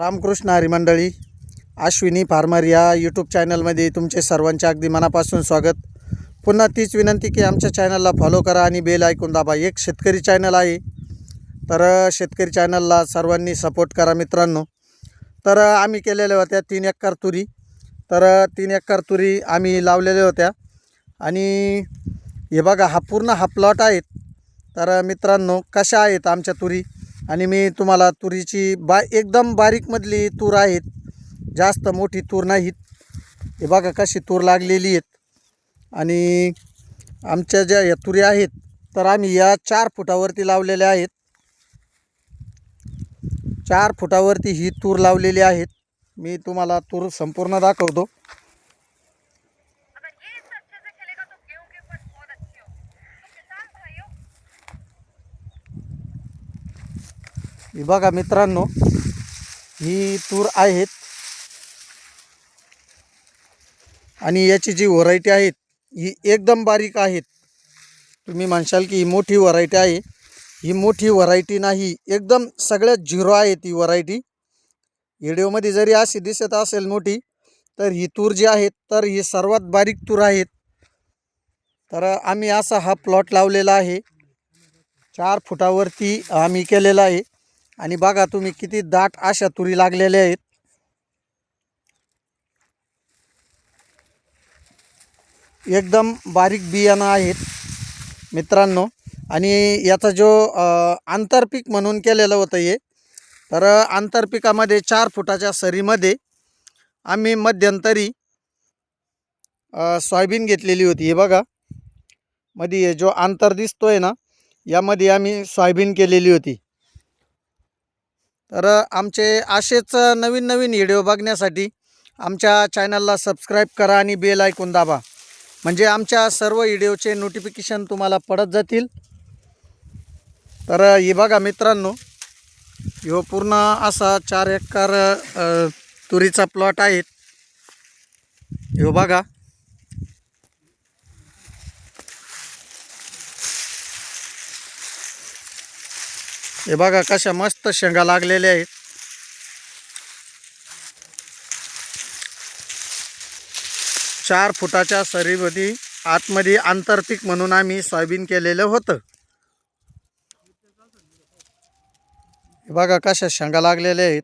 रामकृष्ण हरी मंडळी अश्विनी फार्मर या यूट्यूब चॅनलमध्ये तुमचे सर्वांच्या अगदी मनापासून स्वागत. पुन्हा तीच विनंती की आमच्या चॅनलला फॉलो करा आणि बेल ऐकून दाबा. एक शेतकरी चॅनल आहे. तर शेतकरी चॅनलला सर्वांनी सपोर्ट करा मित्रांनो. तर आम्ही केलेल्या होत्या तीन एकर तुरी. तर तीन एकर तुरी आम्ही लावलेल्या होत्या. आणि हे बघा हा पूर्ण हा प्लॉट आहेत. तर मित्रांनो कशा आहेत आमच्या तुरी? आणि मी तुम्हाला तुरीची बा एकदम बारीकमधली तूर आहेत. जास्त मोठी तूर नाहीत. हे बघा कशी तूर लागलेली आहेत. आणि आमच्या ज्या या तुरी आहेत तर आम्ही या चार फुटावरती लावलेल्या आहेत. चार फुटावरती ही तूर लावलेली आहेत. मी तुम्हाला तूर संपूर्ण दाखवतो. ही बघा मित्रांनो ही तूर आहेत. आणि याची जी व्हरायटी आहेत ही एकदम बारीक आहेत. तुम्ही म्हणशाल की ही मोठी व्हरायटी आहे. ही मोठी व्हरायटी नाही एकदम सगळ्यात झिरो आहे ती व्हरायटी. व्हिडिओमध्ये जरी अशी दिसत असेल मोठी तर ही तूर जी आहेत तर ही सर्वात बारीक तूर आहेत. तर आम्ही असा हा प्लॉट लावलेला आहे. चार फुटावरती आम्ही केलेला आहे. आणि बघा तुम्ही किती दाट अशा तुरी लागलेल्या आहेत. एकदम बारीक बियाणं आहेत मित्रांनो. आणि याचा जो आंतरपीक म्हणून केलेलं होतं हे तर आंतरपिकामध्ये चार फुटाच्या सरीमध्ये आम्ही मध्यंतरी सोयाबीन घेतलेली होती. हे बघा मध्ये हे जो आंतर दिसतोय ना यामध्ये आम्ही सोयाबीन केलेली होती. तर आमचे असेच नवीन नवीन व्हिडिओ बघण्यासाठी आमच्या चॅनलला सबस्क्राईब करा आणि बेल ऐकून दाबा. म्हणजे आमच्या सर्व व्हिडिओचे नोटिफिकेशन तुम्हाला पडत जातील. तर हे बघा मित्रांनो ह्यो पूर्ण असा चार एकर तुरीचा प्लॉट आहे. ह्यो बघा. हे बघा कशा मस्त शेंगा लागलेल्या आहेत. चार फुटाच्या सरीमध्ये आतमध्ये आंतरपीक म्हणून आम्ही सोयाबीन केलेलं होतं. हे बघा कशा शेंगा लागलेल्या आहेत.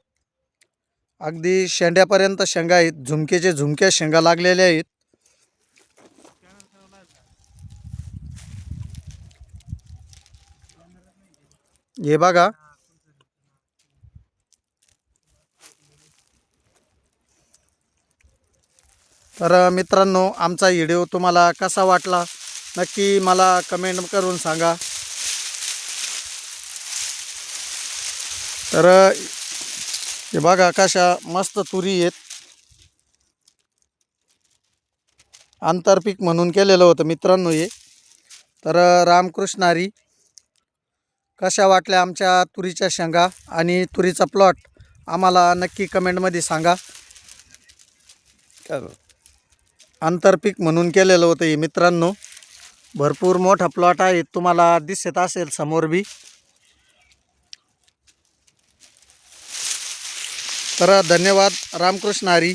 अगदी शेंड्यापर्यंत शेंगा आहेत. झुमकेचे झुमके शेंगा लागलेल्या आहेत. हे बघा. तर मित्रांनो आमचा व्हिडिओ तुम्हाला कसा वाटला? नक्की मला कमेंट करून सांगा. तर हे बघा कशा मस्त तुरी आहेत. आंतरपीक म्हणून केलेलं होतं मित्रांनो हे. तर रामकृष्णारी कशा वाटल्या आमच्या तुरीच्या शेंगा आणि तुरीचा प्लॉट आम्हाला नक्की कमेंटमध्ये सांगा. आंतरपीक म्हणून केलेलं होतं हे मित्रांनो. भरपूर मोठा प्लॉट आहे तुम्हाला दिसत असेल समोर बी. तर धन्यवाद. रामकृष्ण हरी.